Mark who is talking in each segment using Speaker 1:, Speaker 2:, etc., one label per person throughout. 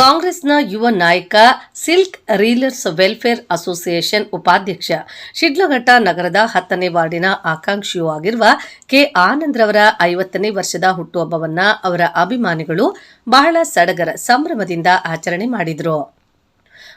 Speaker 1: ಕಾಂಗ್ರೆಸ್ನ ಯುವ ನಾಯಕ ಸಿಲ್ಕ್ ರೀಲರ್ಸ್ ವೆಲ್ಫೇರ್ ಅಸೋಸಿಯೇಷನ್ ಉಪಾಧ್ಯಕ್ಷ ಶಿಡ್ಲಘಟ್ಟ ನಗರದ ಹತ್ತನೇ ವಾರ್ಡಿನ ಆಕಾಂಕ್ಷಿಯೂ ಆಗಿರುವ ಕೆ ಆನಂದ್ರವರ ಐವತ್ತನೇ ವರ್ಷದ ಹುಟ್ಟುಹಬ್ಬವನ್ನ ಅವರ ಅಭಿಮಾನಿಗಳು ಬಹಳ ಸಡಗರ ಸಂಭ್ರಮದಿಂದ ಆಚರಣೆ ಮಾಡಿದರು.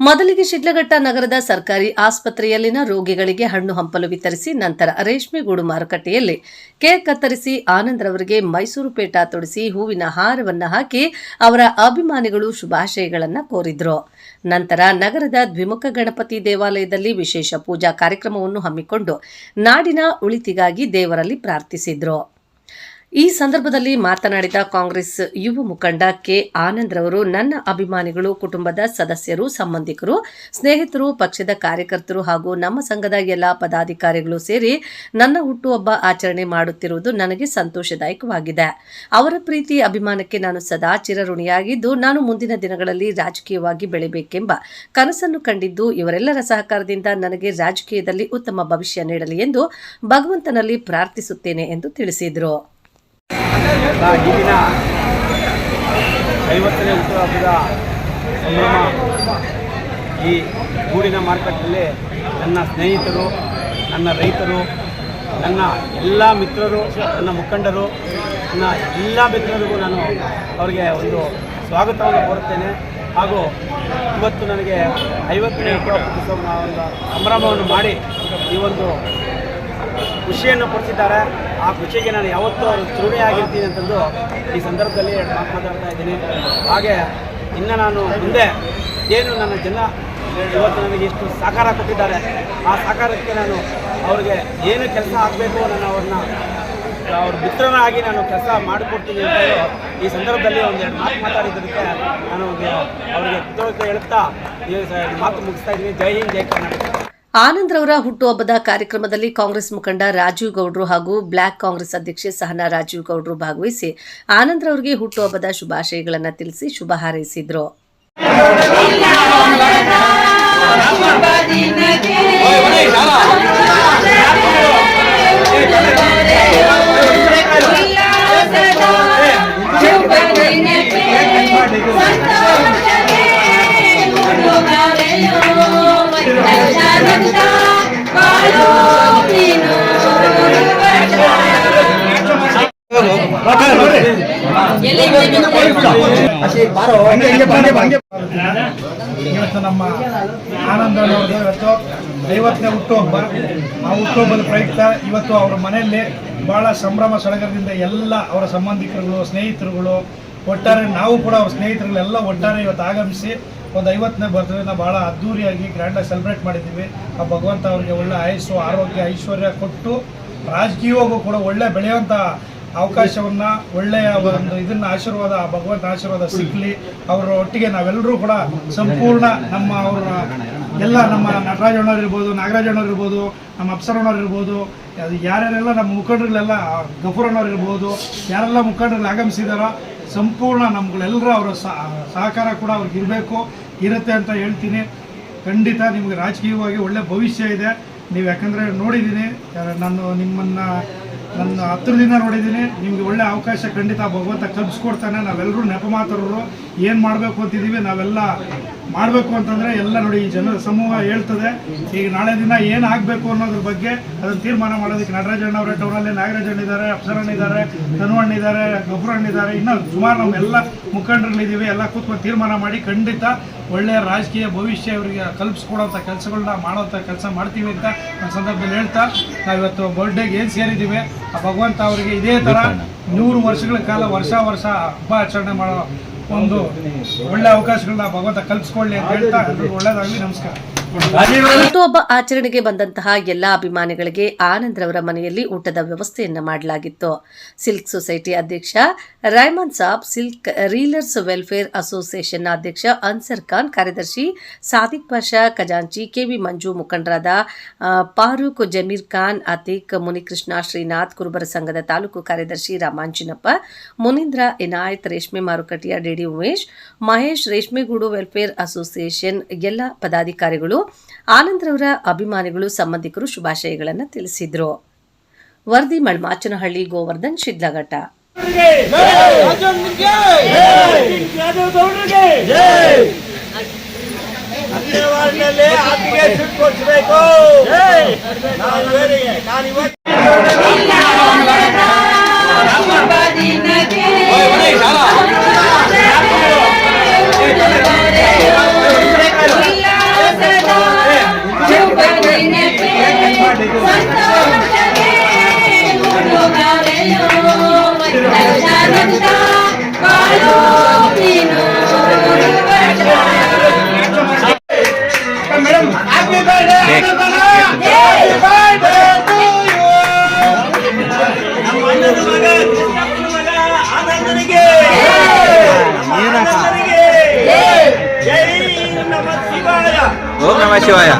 Speaker 1: ಮೊದಲಿಗೆ ಶಿಡ್ಲಘಟ್ಟ ನಗರದ ಸರ್ಕಾರಿ ಆಸ್ಪತ್ರೆಯಲ್ಲಿನ ರೋಗಿಗಳಿಗೆ ಹಣ್ಣು ಹಂಪಲು ವಿತರಿಸಿ ನಂತರ ರೇಷ್ಮೆಗೂಡು ಮಾರುಕಟ್ಟೆಯಲ್ಲಿ ಕೇಕ್ ಕತ್ತರಿಸಿ ಆನಂದ್ರವರಿಗೆ ಮೈಸೂರು ಪೇಟ ತೊಡಿಸಿ ಹೂವಿನ ಹಾರವನ್ನು ಹಾಕಿ ಅವರ ಅಭಿಮಾನಿಗಳು ಶುಭಾಶಯಗಳನ್ನು ಕೋರಿದ್ರು. ನಂತರ ನಗರದ ದ್ವಿಮುಖ ಗಣಪತಿ ದೇವಾಲಯದಲ್ಲಿ ವಿಶೇಷ ಪೂಜಾ ಕಾರ್ಯಕ್ರಮವನ್ನು ಹಮ್ಮಿಕೊಂಡು ನಾಡಿನ ಉಳಿತಿಗಾಗಿ ದೇವರಲ್ಲಿ ಪ್ರಾರ್ಥಿಸಿದ್ರು. ಈ ಸಂದರ್ಭದಲ್ಲಿ ಮಾತನಾಡಿದ ಕಾಂಗ್ರೆಸ್ ಯುವ ಮುಖಂಡ ಕೆ ಆನಂದ್ ರವರು, ನನ್ನ ಅಭಿಮಾನಿಗಳು, ಕುಟುಂಬದ ಸದಸ್ಯರು, ಸಂಬಂಧಿಕರು, ಸ್ನೇಹಿತರು, ಪಕ್ಷದ ಕಾರ್ಯಕರ್ತರು ಹಾಗೂ ನಮ್ಮ ಸಂಘದ ಎಲ್ಲ ಪದಾಧಿಕಾರಿಗಳು ಸೇರಿ ನನ್ನ ಹುಟ್ಟುಹಬ್ಬ ಆಚರಣೆ ಮಾಡುತ್ತಿರುವುದು ನನಗೆ ಸಂತೋಷದಾಯಕವಾಗಿದೆ. ಅವರ ಪ್ರೀತಿ, ಅಭಿಮಾನಕ್ಕೆ ನಾನು ಸದಾ ಚಿರಋಣಿಯಾಗಿದ್ದು, ನಾನು ಮುಂದಿನ ದಿನಗಳಲ್ಲಿ ರಾಜಕೀಯವಾಗಿ ಬೆಳೆಯಬೇಕೆಂಬ ಕನಸನ್ನು ಕಂಡಿದ್ದು, ಇವರೆಲ್ಲರ ಸಹಕಾರದಿಂದ ನನಗೆ ರಾಜಕೀಯದಲ್ಲಿ ಉತ್ತಮ ಭವಿಷ್ಯ ನೀಡಲಿ ಎಂದು ಭಗವಂತನಲ್ಲಿ ಪ್ರಾರ್ಥಿಸುತ್ತೇನೆ ಎಂದು ತಿಳಿಸಿದರು.
Speaker 2: ಈ ಐವತ್ತನೇ ಹುಟ್ಟುಹಬ್ಬದ ಸಂಭ್ರಮ ಈ ಗೂಡಿನ ಮಾರುಕಟ್ಟೆಯಲ್ಲಿ ನನ್ನ ಸ್ನೇಹಿತರು, ನನ್ನ ರೈತರು, ನನ್ನ ಎಲ್ಲ ಮಿತ್ರರು, ನನ್ನ ಮುಖಂಡರು, ನನ್ನ ಎಲ್ಲ ಮಿತ್ರರಿಗೂ ನಾನು ಅವರಿಗೆ ಒಂದು ಸ್ವಾಗತವನ್ನು ಕೋರುತ್ತೇನೆ. ಹಾಗೂ ಇವತ್ತು ನನಗೆ ಐವತ್ತನೇ ಹುಟ್ಟು ಹಬ್ಬದ ಸಂಭ್ರಮವನ್ನು ಮಾಡಿ ಈ ಒಂದು ಖುಷಿಯನ್ನು ಕೊಡ್ತಿದ್ದಾರೆ. ಆ ಖುಷಿಗೆ ನಾನು ಯಾವತ್ತೂ ಅವರು ಚಿರುಣಿಯಾಗಿರ್ತೀನಿ ಅಂತಂದು ಈ ಸಂದರ್ಭದಲ್ಲಿ ಮಾತನಾಡ್ತಾ ಇದ್ದೀನಿ. ಹಾಗೆ ಇನ್ನು ನಾನು ಮುಂದೆ ಏನು ನನ್ನ ಜನ ಇವತ್ತು ನನಗೆ ಇಷ್ಟು ಸಹಕಾರ ಕೊಟ್ಟಿದ್ದಾರೆ. ಆ ಸಹಕಾರಕ್ಕೆ ನಾನು ಅವ್ರಿಗೆ ಏನು ಕೆಲಸ ಆಗಬೇಕು ನಾನು ಅವ್ರನ್ನ ಅವ್ರ ಮಿತ್ರನಾಗಿ ನಾನು ಕೆಲಸ ಮಾಡಿಕೊಡ್ತೀನಿ ಅಂತ ಈ ಸಂದರ್ಭದಲ್ಲಿ ಒಂದೆರಡು ಮಾತು ಮಾತಾಡಿದ್ದಕ್ಕೆ ನಾನು ಅವ್ರಿಗೆ ಕೃತಜ್ಞತೆ ಹೇಳುತ್ತಾ ಈ ಮಾತು ಮುಗಿಸ್ತಾ ಇದ್ದೀನಿ. ಜೈ ಹಿಂದ್, ಜೈ ಕರ್ನಾಟಕ.
Speaker 1: ಆನಂದ್ ರವರ ಹುಟ್ಟುಹಬ್ಬದ ಕಾರ್ಯಕ್ರಮದಲ್ಲಿ ಕಾಂಗ್ರೆಸ್ ಮುಖಂಡ ರಾಜೀವ್ ಗೌಡ್ರು ಹಾಗೂ ಬ್ಲಾಕ್ ಕಾಂಗ್ರೆಸ್ ಅಧ್ಯಕ್ಷೆ ಸಹನಾ ರಾಜೀವ್ ಗೌಡ್ರು ಭಾಗವಹಿಸಿ ಆನಂದ್ ರವರಿಗೆ ಹುಟ್ಟುಹಬ್ಬದ ಶುಭಾಶಯಗಳನ್ನು ತಿಳಿಸಿ ಶುಭ ಹಾರೈಸಿದ್ರು.
Speaker 3: ಇವತ್ತು ನಮ್ಮ ಆನಂದನವ್ರದ್ದು ಇವತ್ತು ಐವತ್ತನೇ ಹುಟ್ಟುಹಬ್ಬ ಆ ಹುಟ್ಟುಹಬ್ಬದ ಪ್ರಯುಕ್ತ ಇವತ್ತು ಅವರ ಮನೆಯಲ್ಲಿ ಬಹಳ ಸಂಭ್ರಮ ಸಡಗರದಿಂದ ಎಲ್ಲ ಅವರ ಸಂಬಂಧಿಕರುಗಳು ಸ್ನೇಹಿತರುಗಳು ಒಟ್ಟಾರೆ ನಾವು ಕೂಡ ಅವ್ರ ಸ್ನೇಹಿತರುಗಳೆಲ್ಲ ಒಟ್ಟಾರೆ ಇವತ್ತು ಆಗಮಿಸಿ ಒಂದು ಐವತ್ತನೇ ಬರ್ತ್ಡೇನ ಭಾಳ ಅದ್ದೂರಿಯಾಗಿ ಗ್ರ್ಯಾಂಡಾಗಿ ಸೆಲೆಬ್ರೇಟ್ ಮಾಡಿದ್ದೀವಿ ಆ ಭಗವಂತ ಅವರಿಗೆ ಒಳ್ಳೆ ಆಯಸ್ಸು, ಆರೋಗ್ಯ, ಐಶ್ವರ್ಯ ಕೊಟ್ಟು ರಾಜಕೀಯವಾಗೂ ಕೂಡ ಒಳ್ಳೆ ಬೆಳೆಯುವಂಥ ಅವಕಾಶವನ್ನ ಒಳ್ಳೆಯ ಒಂದು ಇದನ್ನ ಆಶೀರ್ವಾದ ಭಗವಂತ ಆಶೀರ್ವಾದ ಸಿಗ್ಲಿ ಅವರ ಒಟ್ಟಿಗೆ ನಾವೆಲ್ಲರೂ ಕೂಡ ಸಂಪೂರ್ಣ ನಮ್ಮ ಅವರ ಎಲ್ಲ ನಮ್ಮ ನಟರಾಜಣ್ಣವ್ರು ಇರ್ಬೋದು ನಾಗರಾಜಣ್ಣವ್ರು ಇರ್ಬೋದು, ನಮ್ಮ ಅಪ್ಸರಣ್ಣವ್ರು ಇರ್ಬೋದು, ಅದು ಯಾರ್ಯಾರೆಲ್ಲ ನಮ್ಮ ಮುಖಂಡರುಗಳೆಲ್ಲ ಗಫೂರಣ್ಣವ್ರು ಇರ್ಬೋದು, ಯಾರೆಲ್ಲ ಮುಖಂಡರಲ್ಲಿ ಆಗಮಿಸಿದಾರೋ ಸಂಪೂರ್ಣ ನಮ್ಗಳೆಲ್ಲರ ಅವರ ಸಹಕಾರ ಕೂಡ ಅವ್ರಿಗೆ ಇರಬೇಕು, ಇರುತ್ತೆ ಅಂತ ಹೇಳ್ತೀನಿ. ಖಂಡಿತ ನಿಮಗೆ ರಾಜಕೀಯವಾಗಿ ಒಳ್ಳೆ ಭವಿಷ್ಯ ಇದೆ. ನೀವು ಯಾಕಂದರೆ ನೋಡಿದ್ದೀನಿ ನಾನು ನಿಮ್ಮನ್ನು ನನ್ನ ದಿನ ನೋಡಿದ್ದೀನಿ. ನಿಮಗೆ ಒಳ್ಳೆ ಅವಕಾಶ ಖಂಡಿತ ಭಗವಂತ ಕಲ್ಪಿಸ್ಕೊಡ್ತಾನೆ. ನಾವೆಲ್ಲರೂ ನೆಪ ಮಾತಾಡೋರು ಏನು ಮಾಡಬೇಕು ಅಂತಿದ್ದೀವಿ, ನಾವೆಲ್ಲ ಮಾಡಬೇಕು ಅಂತಂದರೆ ಎಲ್ಲ ನೋಡಿ ಈ ಜನರ ಸಮೂಹ ಹೇಳ್ತದೆ. ಈಗ ನಾಳೆ ದಿನ ಏನು ಆಗಬೇಕು ಅನ್ನೋದ್ರ ಬಗ್ಗೆ ಅದನ್ನು ತೀರ್ಮಾನ ಮಾಡೋದಕ್ಕೆ ನಟರಾಜಣ್ಣ ಅವರೇ, ಟೌನಲ್ಲಿ ನಾಗರಾಜಣ್ಣ ಇದ್ದಾರೆ ಅಪ್ಸರಣ್ಣ ಇದ್ದಾರೆ ಧನುವಣ್ಣ ಇದ್ದಾರೆ ಹಣ್ಣಿದ್ದಾರೆ ಇದ್ದಾರೆ. ಇನ್ನೂ ಸುಮಾರು ನಮ್ಮೆಲ್ಲ ಮುಖಂಡರುಗಳಿದ್ದೀವಿ ಎಲ್ಲ ಕೂತ್ಕೊಂಡು ತೀರ್ಮಾನ ಮಾಡಿ ಖಂಡಿತ ಒಳ್ಳೆಯ ರಾಜಕೀಯ ಭವಿಷ್ಯ ಇವರಿಗೆ ಕಲ್ಪಿಸ್ಕೊಡೋಂಥ ಕೆಲಸಗಳನ್ನ ಮಾಡೋಂಥ ಕೆಲಸ ಮಾಡ್ತೀವಿ ಅಂತ ನನ್ನ ಸಂದರ್ಭದಲ್ಲಿ ಹೇಳ್ತಾ ನಾವಿವತ್ತು ಬರ್ಡೇಗೆ ಏನು ಸೇರಿದ್ದೀವಿ. ಆ ಭಗವಂತ ಅವರಿಗೆ ಇದೇ ಥರ ನೂರು ವರ್ಷಗಳ ಕಾಲ ವರ್ಷ ವರ್ಷ ಹಬ್ಬ ಆಚರಣೆ ಮಾಡೋ ಒಂದು ಒಳ್ಳೆ ಅವಕಾಶಗಳನ್ನ ಭಗವಂತ ಕಲ್ಪಿಸ್ಕೊಳ್ಳಿ ಅಂತ ಹೇಳ್ತಾ ಒಳ್ಳೇದಾಗಲಿ. ನಮಸ್ಕಾರ.
Speaker 1: ಹುಟ್ಟುಹಬ್ಬ ಆಚರಣೆಗೆ ಬಂದಂತಹ ಎಲ್ಲ ಅಭಿಮಾನಿಗಳಿಗೆ ಆನಂದ್ರವರ ಮನೆಯಲ್ಲಿ ಊಟದ ವ್ಯವಸ್ಥೆಯನ್ನ ಮಾಡಲಾಗಿತ್ತು. ಸಿಲ್ಕ್ ಸೊಸೈಟಿ ಅಧ್ಯಕ್ಷ Raiman Sab, silk reelers welfare association ಅಧ್ಯಕ್ಷ ಅನ್ಸರ್ ಖಾನ್, ಕಾರ್ಯದರ್ಶಿ ಸಾದಿಕ್ ಪಾಷಾ, ಖಜಾಂಚಿ, ಕೆವಿ ಮಂಜು ಮುಖಂಡರಾದ ಫಾರೂಕ್ ಜಮೀರ್ ಖಾನ್, ಅತೀಕ್ ಮುನಿಕೃಷ್ಣ, ಶ್ರೀನಾಥ್ ಕುರುಬರ ಸಂಘದ ತಾಲೂಕು ಕಾರ್ಯದರ್ಶಿ ರಾಮಾಂಜಿನಪ್ಪ, ಮುನೀಂದ್ರ ಇನಾಯತ್ ರೇಷ್ಮೆ ಮಾರುಕಟ್ಟೆಯ ಡಿಡಿ ಉಮೇಶ್, ಮಹೇಶ್, ರೇಷ್ಮೆಗೂಡು ವೆಲ್ಫೇರ್ ಅಸೋಸಿಯೇಷನ್ ಎಲ್ಲ ಪದಾಧಿಕಾರಿಗಳು ಆನಂದ್ರವರ ಅಭಿಮಾನಿಗಳು ಸಂಬಂಧಿಕರು ಶುಭಾಶಯಗಳನ್ನು ತಿಳಿಸಿದ್ರು. ವರದಿ ಮಳ್ಮಾಚನಹಳ್ಳಿ ಗೋವರ್ಧನ್ ಶಿಡ್ಲಘಟ್ಟ.
Speaker 2: ಅಂಗನವಾಡಿನಲ್ಲಿ ಆಟಿಕೆ ನಾನು ಕೊಡಿಸ್ಬೇಕು ನಾನು Ceweknya.